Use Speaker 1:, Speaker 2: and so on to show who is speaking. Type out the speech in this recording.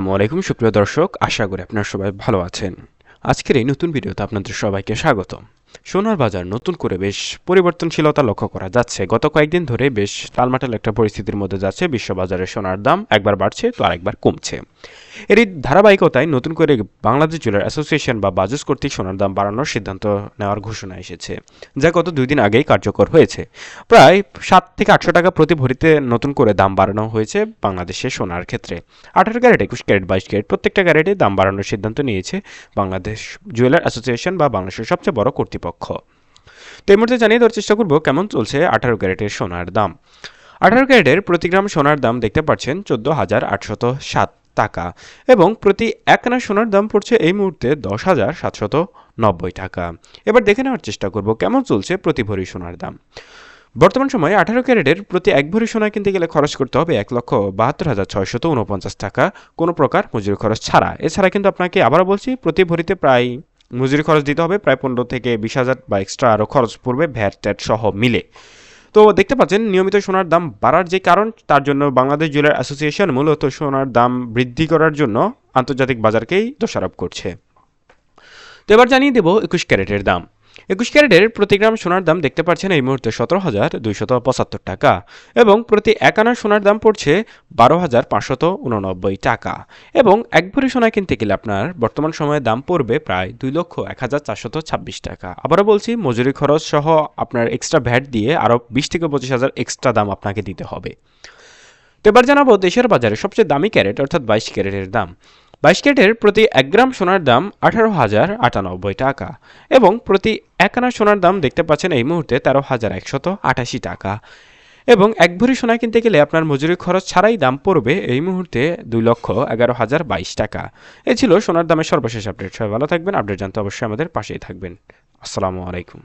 Speaker 1: আসসালামাইকুম সুপ্রিয় দর্শক। আশা করি আপনারা সবাই ভালো আছেন। আজকের এই নতুন ভিডিওতে আপনাদের সবাইকে স্বাগত সোনার বাজার নতুন করে বেশ পরিবর্তনশীলতা লক্ষ্য করা যাচ্ছে। গত কয়েকদিন ধরে বেশ টালমাটাল একটা পরিস্থিতির মধ্যে যাচ্ছে। বিশ্ববাজারে সোনার দাম একবার বাড়ছে তো আরেকবার কমছে। এরই ধারাবাহিকতায় নতুন করে বাংলাদেশ জুয়েলার অ্যাসোসিয়েশন বা বাজেস কর্তৃক সোনার দাম বাড়ানোর সিদ্ধান্ত নেওয়ার ঘোষণা এসেছে, যা গত দুই দিন আগেই কার্যকর হয়েছে। প্রায় সাত থেকে আটশো টাকা প্রতি ভরিতে নতুন করে দাম বাড়ানো হয়েছে বাংলাদেশে সোনার ক্ষেত্রে। আঠারো ক্যারেট, একুশ ক্যারেট, বাইশ ক্যারেট প্রত্যেকটা ক্যারেটে দাম বাড়ানোর সিদ্ধান্ত নিয়েছে বাংলাদেশ জুয়েলার অ্যাসোসিয়েশন বা বাংলাদেশের সবচেয়ে বড় কর্তৃপক্ষ। তো এই মুহূর্তে জানিয়ে দেওয়ার চেষ্টা করব কেমন চলছে আঠারো ক্যারেটের সোনার দাম। আঠারো ক্যারেটের প্রতি গ্রাম সোনার দাম দেখতে পাচ্ছেন চোদ্দ হাজার আটশত সাত টাকা এবং প্রতি এক আনা সোনার দাম পড়ছে এই মুহূর্তে দশ হাজার সাতশত নব্বই টাকা। এবার দেখে নেওয়ার চেষ্টা করব কেমন চলছে প্রতি ভরি সোনার দাম। বর্তমান সময়ে আঠারো ক্যারেটের প্রতি এক ভরি সোনা কিনতে গেলে খরচ করতে হবে এক লক্ষ বাহাত্তর হাজার ছয়শত উনপঞ্চাশ টাকা। কোনো প্রকার মজুরি খরচ ছাড়া। এছাড়া কিন্তু আপনাকে আবারও বলছি, প্রতি ভরিতে প্রায় মজুরি খরচ দিতে হবে, প্রায় পনেরো থেকে বিশ হাজার বা এক্সট্রা আরও খরচ পড়বে ভ্যাট ট্যাট সহ মিলে। তো দেখতে পাচ্ছেন, নিয়মিত সোনার দাম বাড়ার যে কারণ, তার জন্য বাংলাদেশ জুয়েলার অ্যাসোসিয়েশন মূলত সোনার দাম বৃদ্ধি করার জন্য আন্তর্জাতিক বাজারকেই দোষারোপ করছে। তো এবার জানিয়ে দেব একুশ ক্যারেটের দাম। একুশ ক্যারেটের প্রতি গ্রাম সোনার দাম দেখতে পাচ্ছেন এই মুহূর্তে সতেরো হাজার দুইশত পঁচাত্তর টাকা এবং প্রতি এক আনা সোনার দাম পড়ছে বারো হাজার পাঁচশত উননব্বই টাকা এবং এক ভরি সোনা কিনতে গেলে আপনার বর্তমান সময়ে দাম পড়বে প্রায় দুই লক্ষ এক হাজার চারশত ছাব্বিশ টাকা। আবারও বলছি, মজুরি খরচ সহ আপনার এক্সট্রা ভ্যাট দিয়ে আরও বিশ থেকে পঁচিশ হাজার এক্সট্রা দাম আপনাকে দিতে হবে। তো এবার জানাব দেশের বাজারে সবচেয়ে দামি ক্যারেট, অর্থাৎ বাইশ ক্যারেটের দাম। বাইশ ক্যারেটের প্রতি এক গ্রাম সোনার দাম আঠারো হাজার আটানব্বই টাকা এবং প্রতি এক আনা সোনার দাম দেখতে পাচ্ছেন এই মুহূর্তে তেরো হাজার একশত আটাশি টাকা। এবং এক ভরি সোনা কিনতে গেলে আপনার মজুরি খরচ ছাড়াই দাম পড়বে এই মুহূর্তে দুই লক্ষ এগারো হাজার বাইশ টাকা। এ ছিল সোনার দামের সর্বশেষ আপডেট। সবাই ভালো থাকবেন। আপডেট জানতে অবশ্যই আমাদের পাশেই থাকবেন। আসসালামু আলাইকুম।